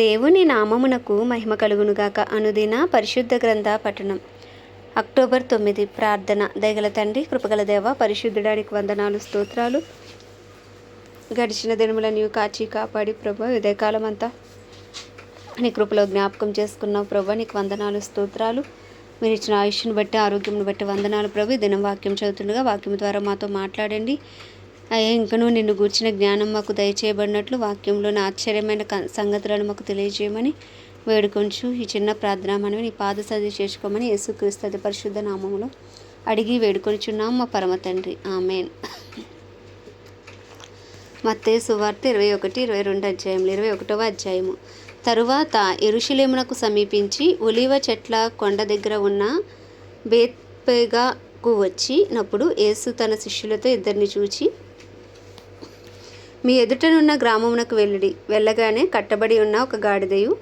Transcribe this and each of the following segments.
దేవుని నామమునకు మహిమ కలుగునుగాక అనుదిన పరిశుద్ధ గ్రంథ పఠనం. అక్టోబర్ తొమ్మిది ప్రార్థన. దయగల తండ్రి కృపగల దేవ పరిశుద్ధుడానికి వందనాలు స్తోత్రాలు. గడిచిన దినముల నీవు కాచి కాపాడి ప్రభు ఉదయకాలం అంతా నీ కృపలో జ్ఞాపకం చేసుకున్నావు ప్రభు నీకు వందనాలు స్తోత్రాలు. మీరు ఇచ్చిన ఆయుష్ను బట్టి ఆరోగ్యంను బట్టి వందనాలు ప్రభు. దినం వాక్యం చదువుతుండగా వాక్యం ద్వారా మాతో మాట్లాడండి. అయ్యా ఇంకనూ నిన్ను గూర్చిన జ్ఞానం మాకు దయచేయబడినట్లు వాక్యంలోని ఆశ్చర్యమైన క- సంగతులను మాకు తెలియజేయమని వేడుకొంచు. ఈ చిన్న ప్రార్థన మనవి నీ పాద సది చేసుకోమని యేసుక్రీస్తు పరిశుద్ధ నామములో అడిగి వేడుకొనిచున్నాం మా పరమ తండ్రి. ఆమెన్. మత్తే సువార్త ఇరవై ఒకటి ఇరవై రెండు అధ్యాయములు ఇరవై ఒకటవ అధ్యాయము. తరువాత ఎరుషులేమునకు సమీపించి ఒలివ చెట్ల కొండ దగ్గర ఉన్న బేత్పేగాకు వచ్చినప్పుడు యేసు తన శిష్యులతో ఇద్దరిని చూచి మీ ఎదుటనున్న గ్రామమునకు వెళ్ళుడి. వెళ్ళగానే కట్టబడి ఉన్న ఒక గాడిదయు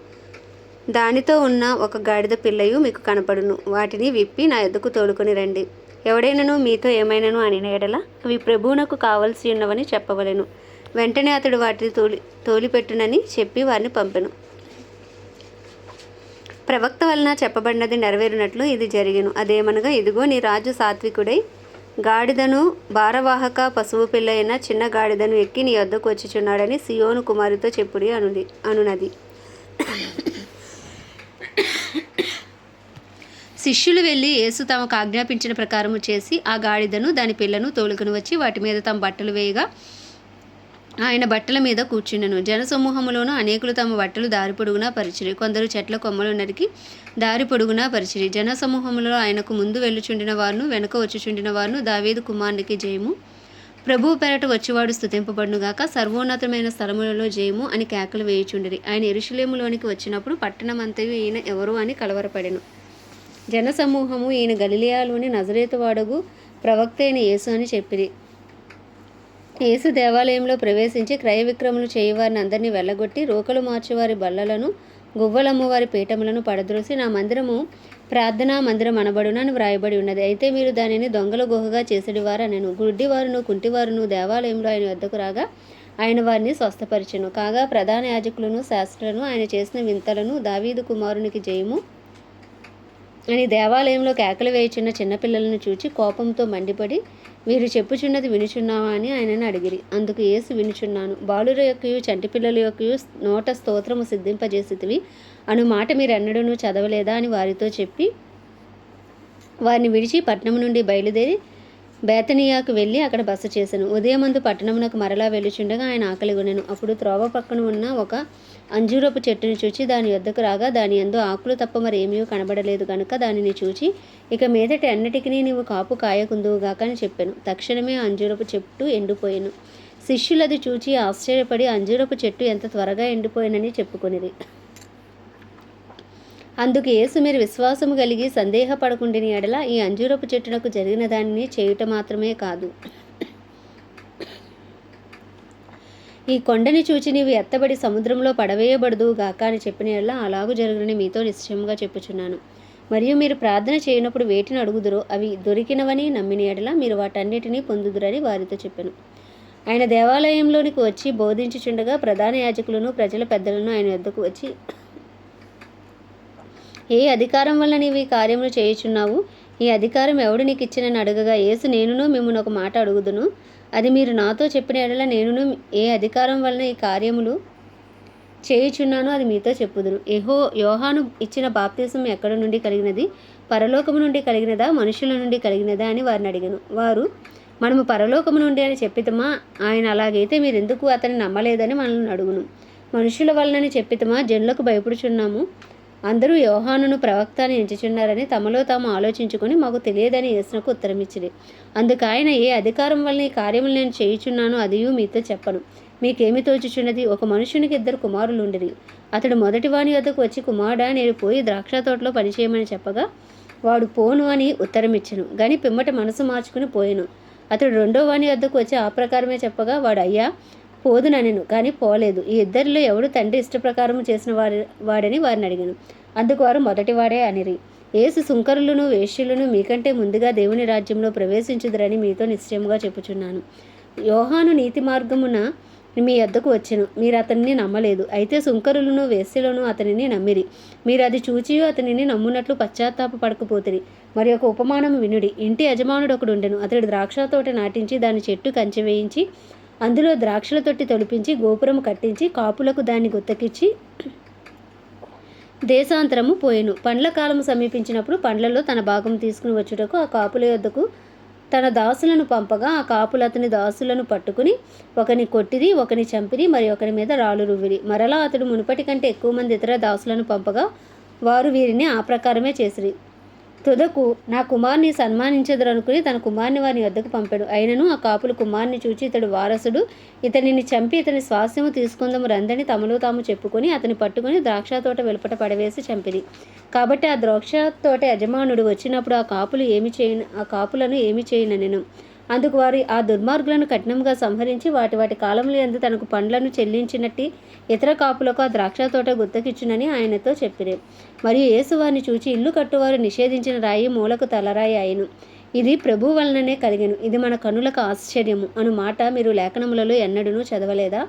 దానితో ఉన్న ఒక గాడిద పిల్లయు మీకు కనపడును. వాటిని విప్పి నా ఎద్దుకు తోలుకొని రండి. ఎవడైనను మీతో ఏమైనను అని ఎడల అవి ప్రభువునకు కావలసి ఉన్నవని చెప్పవలెను. వెంటనే అతడు వాటిని తోలి తోలిపెట్టునని చెప్పి వారిని పంపెను. ప్రవక్త వలన చెప్పబడినది నెరవేరినట్లు ఇది జరిగను. అదేమనగా ఇదిగో నీ రాజు సాత్వికుడై గాడిదను భారవాహక పశువు పిల్ల అయిన చిన్న గాడిదను ఎక్కి నీ వద్దకు వచ్చుచున్నాడని సియోను కుమారితో చెప్పుడి అనుది అనునది. శిష్యులు వెళ్ళి యేసు తమకు ఆజ్ఞాపించిన ప్రకారము చేసి ఆ గాడిదను దాని పిల్లను తోలుకుని వచ్చి వాటి మీద తమ బట్టలు వేయగా ఆయన బట్టల మీద కూర్చుండెను. జనసమూహములోనూ అనేకులు తమ బట్టలు దారి పొడుగునా పరిచిరి. కొందరు చెట్ల కొమ్మలు నరికి దారి పొడుగునా పరిచిరి. జనసమూహములో ఆయనకు ముందు వెళ్ళుచుండిన వారును వెనుక వచ్చుచుండిన వారును దావేదు కుమారునికి జయము. ప్రభువు పెరట వచ్చివాడు స్థుతింపబడునుగాక సర్వోన్నతమైన స్థలములలో జయము అని కేకలు వేయుచుండిరి. ఆయన ఎరుషులేములోనికి వచ్చినప్పుడు పట్టణమంతయు ఈయన ఎవరు అని కలవరపడెను. జనసమూహము ఈయన గలిలియాలోని నజరేతు వాడగు ప్రవక్త అయిన యేసు అని చెప్పిరి. యేసు దేవాలయంలో ప్రవేశించి క్రయ విక్రములు చేయవారిని అందరినీ వెళ్ళగొట్టి రోకలు మార్చేవారి బల్లలను గువ్వలమ్మవారి పీఠములను పడద్రోసి నా మందిరము ప్రార్థనా మందిరం అనబడునని వ్రాయబడి ఉన్నది. అయితే మీరు దానిని దొంగల గుహగా చేసేది వారనెను గుడ్డివారును కుంటివారును దేవాలయంలో ఆయన వద్దకు రాగా ఆయన వారిని స్వస్థపరిచెను. కాగా ప్రధాన యాజకులను శాస్త్రులను ఆయన చేసిన వింతలను దావీదు కుమారునికి జయము అని దేవాలయంలో కేకలు వేయుచున్న చిన్నపిల్లలను చూచి కోపంతో మండిపడి వీరు చెప్పుచున్నది వినుచున్నావా? అని ఆయనను అడిగిరి. అందుకు ఏసు వినుచున్నాను. బాలుర యొక్కయు చంటి పిల్లల యొక్కయు నోట స్తోత్రము సిద్ధింపజేసితివి. అను మాట మీరెన్నడూ చదవలేదా? అని వారితో చెప్పి వారిని విడిచి పట్నం నుండి బయలుదేరి బేతనియాకు వెళ్ళి అక్కడ బస చేశాను. ఉదయమందు పట్టణమునకు మరలా వెళ్ళుచుండగా ఆయన ఆకలిగొనెను అప్పుడు త్రోవ పక్కన ఉన్న ఒక అంజూరపు చెట్టుని చూచి దాని వద్దకు రాగా దాని ఎందు ఆకులు తప్ప మరి కనబడలేదు కనుక దానిని చూచి ఇక మీదటి అన్నిటికీ నీవు కాపు కాయకుందువుగాక అని చెప్పాను. తక్షణమే అంజూరపు చెట్టు ఎండిపోయాను. శిష్యులది చూచి ఆశ్చర్యపడి అంజూరపు చెట్టు ఎంత త్వరగా ఎండిపోయినని చెప్పుకొనిది అందుకు యేసు మీరు విశ్వాసము కలిగి సందేహపడకుండిని ఎడల ఈ అంజూరపు చెట్టునకు జరిగిన దానిని చేయుట మాత్రమే కాదు. ఈ కొండని చూచి నీవు ఎత్తబడి సముద్రంలో పడవేయబడదు గాక అని చెప్పిన ఎడల అలాగూ జరుగునని మీతో నిశ్చయంగా చెప్పుచున్నాను. మరియు మీరు ప్రార్థన చేయనప్పుడు వేటిని అడుగుదురో అవి దొరికినవని నమ్మిన ఎడల మీరు వాటన్నిటినీ పొందుదురని వారితో చెప్పాను. ఆయన దేవాలయంలోనికి వచ్చి బోధించుచుండగా ప్రధాన యాజకులను ప్రజల పెద్దలను ఆయన వద్దకు వచ్చి ఏ అధికారం వల్ల నీవు ఈ కార్యములు చేయుచున్నావు? ఈ అధికారం ఎవడు నీకు ఇచ్చినని అడగగా యేసు నేనును మిమ్మల్ని ఒక మాట అడుగుదును. అది మీరు నాతో చెప్పిన ఎడల నేనును ఏ అధికారం వలన ఈ కార్యములు చేయుచున్నానో అది మీతో చెప్పుదును. ఏహో యోహాను ఇచ్చిన బాప్తిసం ఎక్కడ నుండి కలిగినది? పరలోకము నుండి కలిగినదా? మనుషుల నుండి కలిగినదా? అని వారిని అడిగాను. వారు మనము పరలోకము నుండి అని చెప్పితమా? ఆయన అలాగైతే మీరు ఎందుకు అతన్ని నమ్మలేదని మనల్ని అడుగును. మనుషుల వలనని చెప్పితమా? జనులకు భయపడుచున్నాము. అందరూ యోహానును ప్రవక్త అని ఎంచుచున్నారని తమలో తాము ఆలోచించుకుని మాకు తెలియదని యేసునకు ఉత్తరమిచ్చిరి. అందుకు ఆయన ఏ అధికారం వల్ల ఈ కార్యములు నేను చేయుచున్నానో అదియు మీతో చెప్పను. మీకేమి తోచుచున్నది? ఒక మనుషునికి ఇద్దరు కుమారులు ఉండిరి అతడు మొదటి వాని వద్దకు వచ్చి కుమారుడా నేను పోయి ద్రాక్ష తోటలో పనిచేయమని చెప్పగా వాడు పోను అని ఉత్తరమిచ్చెను. గాని పిమ్మట మనసు మార్చుకుని పోయాను. అతడు రెండో వాణి వద్దకు వచ్చి ఆ ప్రకారమే చెప్పగా వాడు అయ్యా పోదుననెను కానీ పోలేదు. ఈ ఇద్దరిలో ఎవడు తండ్రి ఇష్టప్రకారం చేసిన వారి వాడని వారిని అడిగాను. అందుకు వారు మొదటివాడే అనిరి. ఏసు సుంకరులను వేశ్యులను మీకంటే ముందుగా దేవుని రాజ్యంలో ప్రవేశించుదరని మీతో నిశ్చయముగా చెప్పుచున్నాను. యోహాను నీతి మార్గమున మీ వద్దకు వచ్చెను. మీరు అతనిని నమ్మలేదు. అయితే సుంకరులను వేశ్యలను అతనిని నమ్మిరి. మీరు అది చూచి అతనిని నమ్మునట్లు పశ్చాత్తాప పడకపోతుంది మరి ఒక ఉపమానం వినుడి. ఇంటి యజమానుడు ఒకడు ఉండెను అతడు ద్రాక్ష తోట నాటించి దాని చెట్టు కంచె వేయించి అందులో ద్రాక్షల తొట్టి తొలిపించి గోపురం కట్టించి కాపులకు దాన్ని గుత్తకిచ్చి దేశాంతరము పోయెను. పండ్ల కాలము సమీపించినప్పుడు పండ్లలో తన భాగం తీసుకుని వచ్చుటకు ఆ కాపుల యొద్దకు తన దాసులను పంపగా ఆ కాపులు అతని దాసులను పట్టుకుని ఒకని కొట్టిరి ఒకని చంపిరి మరి ఒకని మీద రాళ్ళు రువ్విరి. మరలా అతడు మునుపటి కంటే ఎక్కువ మంది ఇతర దాసులను పంపగా వారు వీరిని ఆ ప్రకారమే చేసిరి. తుదకు నా కుమార్ని సన్మానించదరనుకుని తన కుమార్ని వారి వద్దకు పంపాడు. అయినను ఆ కాపులు కుమార్ని చూచి ఇతడు వారసుడు. ఇతనిని చంపి ఇతని స్వాస్యము తీసుకుందాము రందని తమలో తాము చెప్పుకొని అతని పట్టుకుని ద్రాక్ష తోట వెలుపట పడవేసి చంపిరి. కాబట్టి ఆ ద్రాక్ష తోట యజమానుడు వచ్చినప్పుడు ఆ కాపులు ఏమి చేయను ఆ కాపులను ఏమి చేయనెను అందుకు వారు ఆ దుర్మార్గులను కఠినంగా సంహరించి వాటి వాటి కాలంలో ఎందు తనకు పండ్లను చెల్లించినట్టి ఇతర కాపులకు ఆ ద్రాక్ష తోట గుర్తకిచ్చునని ఆయనతో చెప్పిరే. మరియు యేసు వారిని చూచి ఇల్లు కట్టువారు నిషేధించిన రాయి మూలకు తలరాయి అయిను. ఇది ప్రభు వలననే కలిగెను. ఇది మన కనులకు ఆశ్చర్యము. అను మాట మీరు లేఖనములలో ఎన్నడూనూ చదవలేదా?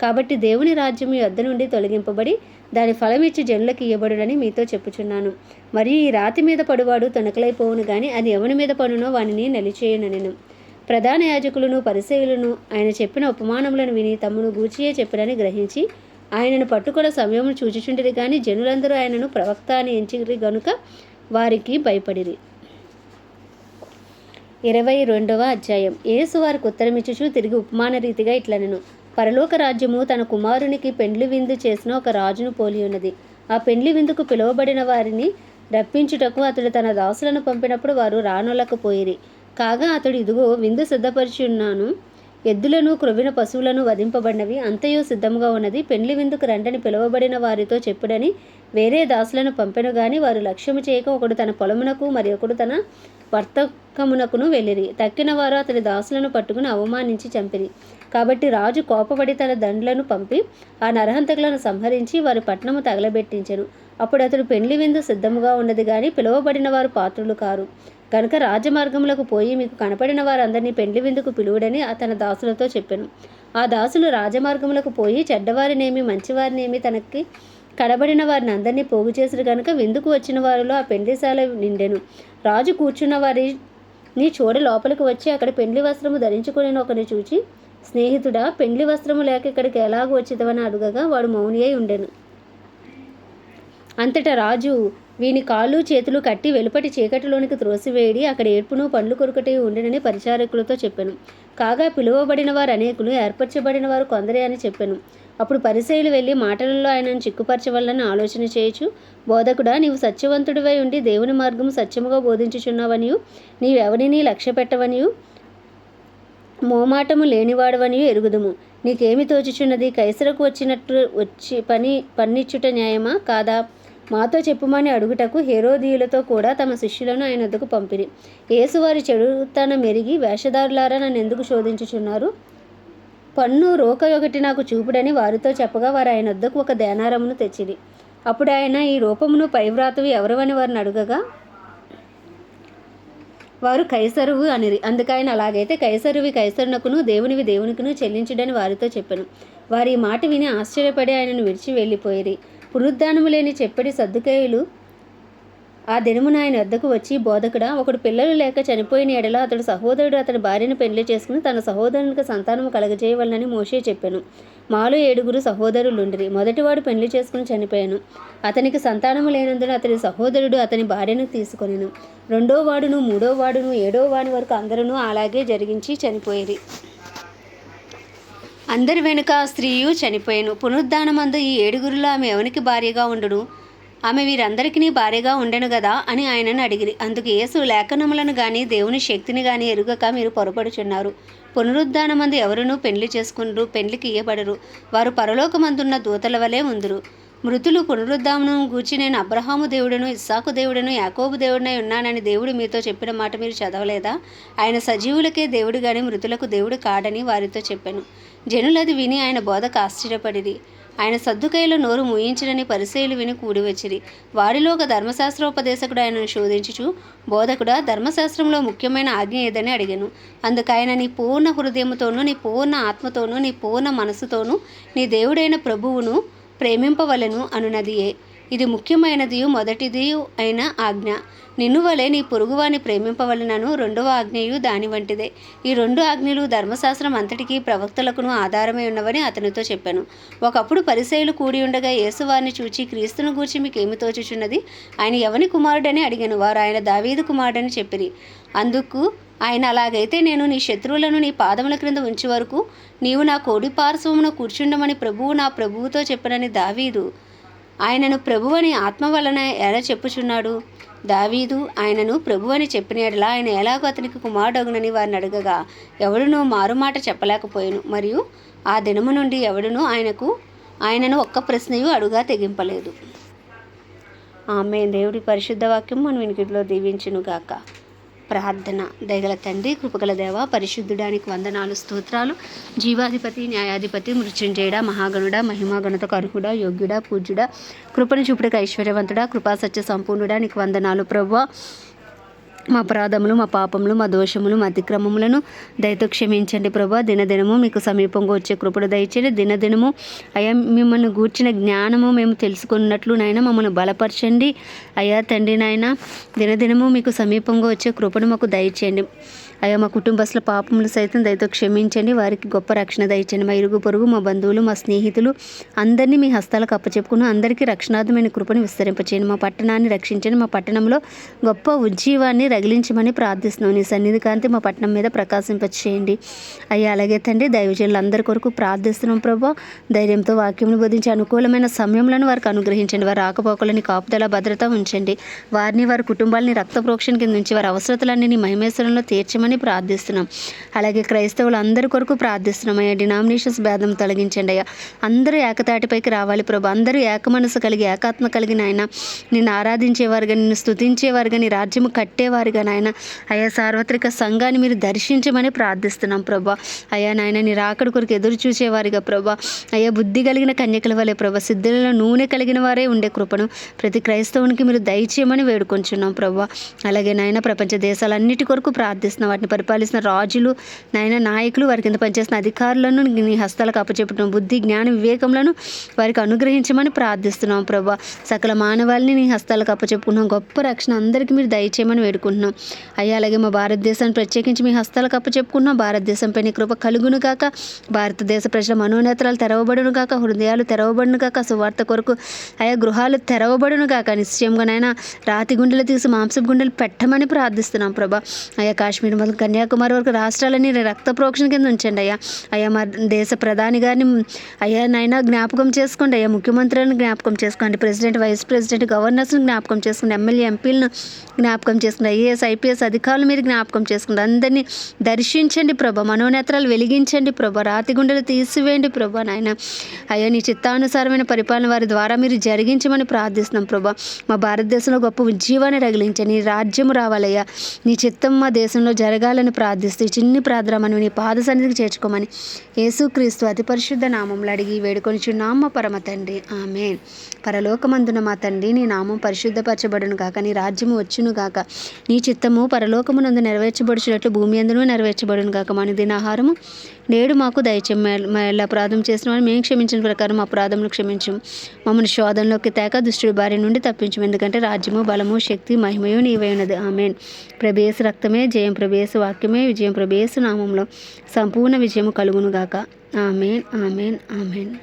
కాబట్టి దేవుని రాజ్యం మీ వద్ద నుండి తొలగింపబడి దాని ఫలమిచ్చి జనులకు ఇవ్వబడునని మీతో చెప్పుచున్నాను. మరియు ఈ రాతి మీద పడువాడు తొనకలైపోవును కానీ అది ఎవని మీద పడునో వానిని నలిచేయుననెను. ప్రధాన యాజకులను పరిచయులను ఆయన చెప్పిన ఉపమానములను విని తమ్మును గూచియే చెప్పినని గ్రహించి ఆయనను పట్టుకున్న సమయమును చూచుచుండిరి కానీ జనులందరూ ఆయనను ప్రవక్త అని ఎంచిరి గనుక వారికి భయపడిరి. ఇరవై రెండవ అధ్యాయం. యేసు వారికి ఉత్తరమిచ్చుచు తిరిగి ఉపమాన రీతిగా ఇట్లనను. పరలోక రాజ్యము తన కుమారునికి పెండ్లి విందు చేసిన ఒక రాజును పోలి ఉన్నది. ఆ పెండ్లి విందుకు పిలువబడిన వారిని రప్పించుటకు అతడు తన దాసులను పంపినప్పుడు వారు రానులకపోయిరి కాగా అతడు ఇదిగో విందు సిద్ధపరిచి ఉన్నాను. ఎద్దులను క్రొవ్విన పశువులను వధింపబడినవి అంతయు సిద్ధముగా ఉన్నది. పెండ్లి విందుకు రండని పిలువబడిన వారితో చెప్పుడని వేరే దాసులను పంపెను గాని వారు లక్ష్యము చేయక ఒకడు తన పొలమునకు మరి ఒకడు తన వర్తకమునకును వెళ్ళిరి. తక్కిన వారు అతని దాసులను పట్టుకుని అవమానించి చంపిరి. కాబట్టి రాజు కోపపడి తన దండ్లను పంపి ఆ నరహంతకులను సంహరించి వారి పట్నము తగలబెట్టించెను. అప్పుడు అతడు పెండ్లి విందు సిద్ధముగా ఉన్నది కానీ పిలువబడిన వారు పాత్రులు కారు. కనుక రాజమార్గములకు పోయి మీకు కనపడిన వారందరినీ పెండ్లి విందుకు పిలువుడని తన దాసులతో చెప్పాను. ఆ దాసులు రాజమార్గములకు పోయి చెడ్డవారినేమి మంచివారినేమి తనకి కనబడిన వారిని అందరినీ పోగు చేసిరు కనుక విందుకు వచ్చిన వారిలో ఆ పెండ్లిశాల నిండెను. రాజు కూర్చున్న వారిని చూడ లోపలికి వచ్చి అక్కడ పెండ్లి వస్త్రము ధరించుకుని ఒకరిని చూచి స్నేహితుడా పెండ్లి వస్త్రము లేక ఇక్కడికి ఎలాగ వచ్చిదవని అడుగగా వాడు మౌని అయి ఉండెను. అంతటా రాజు వీని కాళ్ళు చేతులు కట్టి వెలుపటి చీకటిలోనికి త్రోసివేయడి అక్కడ ఏడ్పును పండ్లు కొరుకటి ఉండనని పరిచారకులతో చెప్పాను. కాగా పిలువబడిన వారు అనేకులు ఏర్పరచబడిన వారు కొందరే అని చెప్పాను. అప్పుడు పరిశైలు వెళ్ళి మాటలలో ఆయనను చిక్కుపరచవల్లని ఆలోచన చేయొచ్చు బోధకుడా నీవు సత్యవంతుడివై ఉండి దేవుని మార్గం సత్యముగా బోధించుచున్నావనియు నీవెవరిని లక్ష్య పెట్టవనియు మోమాటము లేనివాడవనియు ఎరుగుదుము. నీకేమి తోచుచున్నది? కైసరకు వచ్చినట్టు వచ్చి పని పన్నిచ్చుట న్యాయమా? కాదా? మాతో చెప్పుమని అడుగుటకు హేరోదీయులతో కూడా తమ శిష్యులను ఆయన వద్దకు పంపిరి. యేసువారి చెడుతన మెరిగి వేషధారులారా నన్ను ఎందుకు శోధించుచున్నారు? పన్ను రోక ఒకటి నాకు చూపుడని వారితో చెప్పగా వారు ఆయన వద్దకు ఒక దేనారమును తెచ్చిరి. అప్పుడు ఆయన ఈ రూపమును పైవ్రాతవి ఎవరవని వారిని అడుగగా వారు కైసరువు అనిరి. అందుకైన అలాగైతే కైసరువి కైసరునకును దేవునివి దేవునికిను చెల్లించుడని వారితో చెప్పాను. వారి ఈ మాట విని ఆశ్చర్యపడి ఆయనను విడిచి వెళ్ళిపోయిరి. పునరుద్ధానము లేని చెప్పడి సర్దుకేయులు ఆ దినమున ఆయన వద్దకు వచ్చి బోధకుడా ఒకడు పిల్లలు లేక చనిపోయిన ఎడలో అతడు సహోదరుడు అతని భార్యను పెళ్ళి చేసుకుని తన సహోదరునికి సంతానము కలగజేయవలనని మోషే చెప్పాను. మాలో ఏడుగురు సహోదరులుండ్రి. మొదటివాడు పెళ్ళి చేసుకుని చనిపోయాను. అతనికి సంతానము లేనందున అతని సహోదరుడు అతని భార్యను తీసుకొనిను. రెండో వాడును మూడో వాడును ఏడో వాడి వరకు అందరూ అలాగే జరిగించి చనిపోయేది అందరి వెనుక స్త్రీయు చనిపోయాను. పునరుద్ధానమందు ఈ ఏడుగురిలో ఆమె ఎవనికి భార్యగా ఉండును? ఆమె వీరందరికీ భార్యగా ఉండెను గదా అని ఆయనను అడిగిరి. అందుకు యేసు లేఖనములను గాని దేవుని శక్తిని గాని ఎరుగక మీరు పొరపడుచున్నారు. పునరుద్ధానమందు ఎవరునూ పెళ్ళి చేసుకుండ్రు పెళ్ళికి ఇయ్యబడరు. వారు పరలోకమందున్న దూతల వలె ఉందరు. మృతులు పునరుద్ధానం గూర్చి నేను అబ్రహాము దేవుడను ఇస్సాకు దేవుడను యాకోబు దేవుడినై ఉన్నానని దేవుడు మీతో చెప్పిన మాట మీరు చదవలేదా? ఆయన సజీవులకే దేవుడు గాని మృతులకు దేవుడు కాడని వారితో చెప్పాను. జనులది విని ఆయన బోధకు ఆశ్చర్యపడిరి ఆయన సద్దుకైలో నోరు మూయించడని పరిశీలు విని కూడివచ్చిరి. వారిలో ఒక ధర్మశాస్త్రోపదేశకుడు ఆయనను శోధించుచు బోధకుడా ధర్మశాస్త్రంలో ముఖ్యమైన ఆజ్ఞ ఏదని అడిగాను. అందుకు ఆయన నీ పూర్ణ హృదయముతోనూ నీ పూర్ణ ఆత్మతోనూ నీ పూర్ణ మనసుతోనూ నీ దేవుడైన ప్రభువును ప్రేమింపవలను అనునదియే. ఇది ముఖ్యమైనది మొదటిది అయిన ఆజ్ఞ. నిన్ను వలె నీ పొరుగువాని ప్రేమింపవలనను రెండవ ఆజ్ఞయు దాని వంటిదే. ఈ రెండు ఆజ్ఞలు ధర్మశాస్త్రం అంతటికీ ప్రవక్తలకును ఆధారమై ఉన్నవని అతనితో చెప్పాను. ఒకప్పుడు పరిసయులు కూడి ఉండగా యేసువారిని చూచి క్రీస్తును గూర్చి మీకు ఏమి తోచుచున్నది? ఆయన ఎవని కుమారుడని అడిగాను? వారు ఆయన దావీదు కుమారుడని చెప్పిరి. అందుకు ఆయన అలాగైతే నేను నీ శత్రువులను నీ పాదముల క్రింద ఉంచే వరకు నీవు నా కోడి పార్శ్వమున కూర్చుండమని ప్రభువు నా ప్రభువుతో చెప్పనని దావీదు. ఆయనను ప్రభువని ఆత్మ వలన ఎలా చెప్పుచున్నాడు? దావీదు ఆయనను ప్రభువని చెప్పిన ఎడలా ఆయన ఎలాగో అతనికి కుమారుడగునని వారిని అడగగా ఎవడునూ మారుమాట చెప్పలేకపోయాను. మరియు ఆ దినము నుండి ఎవడునూ ఆయనకు ఆయనను ఒక్క ప్రశ్నయు అడుగా తెగింపలేదు. ఆమె దేవుడి పరిశుద్ధ వాక్యం మన వినికిడిలో దీవించునుగాక. ప్రార్థన. దయగల తండ్రి కృపగల దేవ పరిశుద్ధుడానికి వందనాలు స్తోత్రాలు. జీవాధిపతి న్యాయాధిపతి మృత్యుంజయుడ మహాగణుడ మహిమాగణతకు అర్హుడ యోగ్యుడ పూజ్యుడ కృపను చూపుడికి ఐశ్వర్యవంతుడ కృపా సత్య సంపూర్ణుడా నీకు వందనాలు ప్రభు మా అపరాధములు మా పాపములు మా దోషములు మా అతిక్రమములను దయతో క్షమించండి ప్రభా. దినదినము మీకు సమీపంగా వచ్చే కృపడు దయచేయండి. దినదినము అయ్యా మిమ్మల్ని గూర్చిన జ్ఞానము మేము తెలుసుకున్నట్లు నాయన మమ్మల్ని బలపరచండి. అయ్యా తండ్రి నాయన దినదినము మీకు సమీపంగా వచ్చే కృపను మాకు దయచేయండి. అయ్యా మా కుటుంబస్తుల పాపములు సైతం దయతో క్షమించండి. వారికి గొప్ప రక్షణ దయచండి మా ఇరుగు పొరుగు మా బంధువులు మా స్నేహితులు అందరినీ మీ హస్తాలకు అప్పచెప్పుకుని అందరికీ రక్షణార్థమైన కృపను విస్తరింపచేయండి. మా పట్టణాన్ని రక్షించండి. మా పట్టణంలో గొప్ప ఉజ్జీవాన్ని రగిలించమని ప్రార్థిస్తున్నాం. నీ సన్నిధి కాంతి మా పట్టణం మీద ప్రకాశింపచేయండి. అయ్యా అలాగే తండ్రి దైవజనులు అందరి కొరకు ప్రార్థిస్తున్నాం ప్రభా. ధైర్యంతో వాక్యం బోధించి అనుకూలమైన సమయంలో వారికి అనుగ్రహించండి. వారి ఆకపోకలని కాపుదల భద్రత ఉంచండి. వారిని వారి కుటుంబాలని రక్త ప్రోక్షణ కింద నుంచి వారి అవసరతలన్నీ నీ మహిమేశ్వరంలో తీర్చమని ప్రార్థిస్తున్నాం. అలాగే క్రైస్తవులు అందరి కొరకు ప్రార్థిస్తున్నాం. అయ్యా డినామినేషన్స్ భేదం తొలగించండి అయ్యా. అందరూ ఏకతాటిపైకి రావాలి ప్రభు. అందరూ ఏక మనసు కలిగి ఏకాత్మ కలిగిన ఆయన. నిన్ను ఆరాధించేవారుగా నిన్ను స్తుతించేవారుగా నీ రాజ్యము వారిగా నాయన. అయ్యా సార్వత్రిక సంఘాన్ని మీరు దర్శించమని ప్రార్థిస్తున్నాం ప్రభా. అయా నాయన నీ రాకడి కొరకు ఎదురు చూసేవారిగా ప్రభా. అయ్యా బుద్ధి కలిగిన కన్యకల వలె ప్రభా సిద్ధులలో నూనె కలిగిన వారే ఉండే కృపను ప్రతి క్రైస్తవునికి మీరు దయచేయమని వేడుకొంచున్నాం ప్రభా. అలాగే నాయన ప్రపంచ దేశాలన్నిటి కొరకు ప్రార్థిస్తున్నాం. వాటిని పరిపాలిస్తున్న రాజులు నాయన నాయకులు వారి కింద పనిచేసిన అధికారులను నీ హస్తాలకు అప్పచెప్పడం బుద్ధి జ్ఞాన వివేకములను వారికి అనుగ్రహించమని ప్రార్థిస్తున్నాం ప్రభా. సకల మానవాళిని నీ హస్తాలకు అప్పచెప్పుకున్నాం. గొప్ప రక్షణ అందరికీ మీరు దయచేయమని వేడుకుంటున్నాం. అయ్యా అలాగే మా భారతదేశాన్ని ప్రత్యేకించి మీ హస్తాలకు అప్పచెప్పుకున్నాం భారతదేశంపై నీ కృప కలుగును కాక భారతదేశ ప్రజల మనోనేత్రాలు తెరవబడును కాక హృదయాలు తెరవబడును కాక సువార్త కొరకు ఆయా గృహాలు తెరవబడును కాక నిశ్చయంగా రాతి గుండెలు తీసి మాంసపు గుండెలు పెట్టమని ప్రార్థిస్తున్నాం ప్రభా. అయ్యా కాశ్మీర్ మొదలు కన్యాకుమారి వరకు రాష్ట్రాలని రక్త ప్రోక్షణ కింద ఉంచండి అయ్యా. అయ్యా మా దేశ ప్రధాని గారిని అయ్యా నాయన జ్ఞాపకం చేసుకోండి. అయ్యా ముఖ్యమంత్రులను జ్ఞాపకం చేసుకోండి. ప్రెసిడెంట్ వైస్ ప్రెసిడెంట్ గవర్నర్స్ని జ్ఞాపకం చేసుకోండి. ఎమ్మెల్యే ఎంపీలను జ్ఞాపకం చేసుకోండి. ఐఏఎస్ ఐపీఎస్ అధికారులు మీరు జ్ఞాపకం చేసుకుంది. అందరినీ దర్శించండి ప్రభ మనోనేత్రాలు వెలిగించండి ప్రభ రాతి గుండెలు తీసివేయండి ప్రభ నాయన. అయ్యా నీ చిత్తానుసారమైన పరిపాలన వారి ద్వారా మీరు జరిగించమని ప్రార్థిస్తున్నాం ప్రభా. మా భారతదేశంలో గొప్ప ఉజ్జీవాన్ని రగిలించండి నీ రాజ్యం రావాలయ్యా. నీ చిత్తం మా దేశంలో జరగాలని ప్రార్థిస్తూ చిన్ని ప్రార్థన మనం నీ పాద సన్నిధికి చేర్చుకోమని యేసుక్రీస్తు అతి పరిశుద్ధ నామంలో అడిగి వేడుకొని చున్నామ పరమ తండ్రి. ఆమె పరలోకమందున మా తండ్రి నీ నామం పరిశుద్ధపరచబడును కాక నీ రాజ్యము వచ్చును కాక నీ చిత్తము పరలోకమునందు నెరవేర్చబడుచున్నట్లు భూమి అందును నెరవేర్చబడును కాక మన దినాహారము నేడు మాకు దయచేయం. అపరాధం చేసిన వారు మేము క్షమించిన ప్రకారం అపరాధములు క్షమించు మమ్మల్ని శోధనలోకి తేక దుష్టుడి బారి నుండి తప్పించం ఎందుకంటే రాజ్యము బలము శక్తి మహిమయు నీవైనది ఆమెన్. ప్రభేసు రక్తమే జయం ప్రభేసు వాక్యమే విజయం ప్రభేసు నామంలో సంపూర్ణ విజయము కలుగును గాక. Amen amen amen.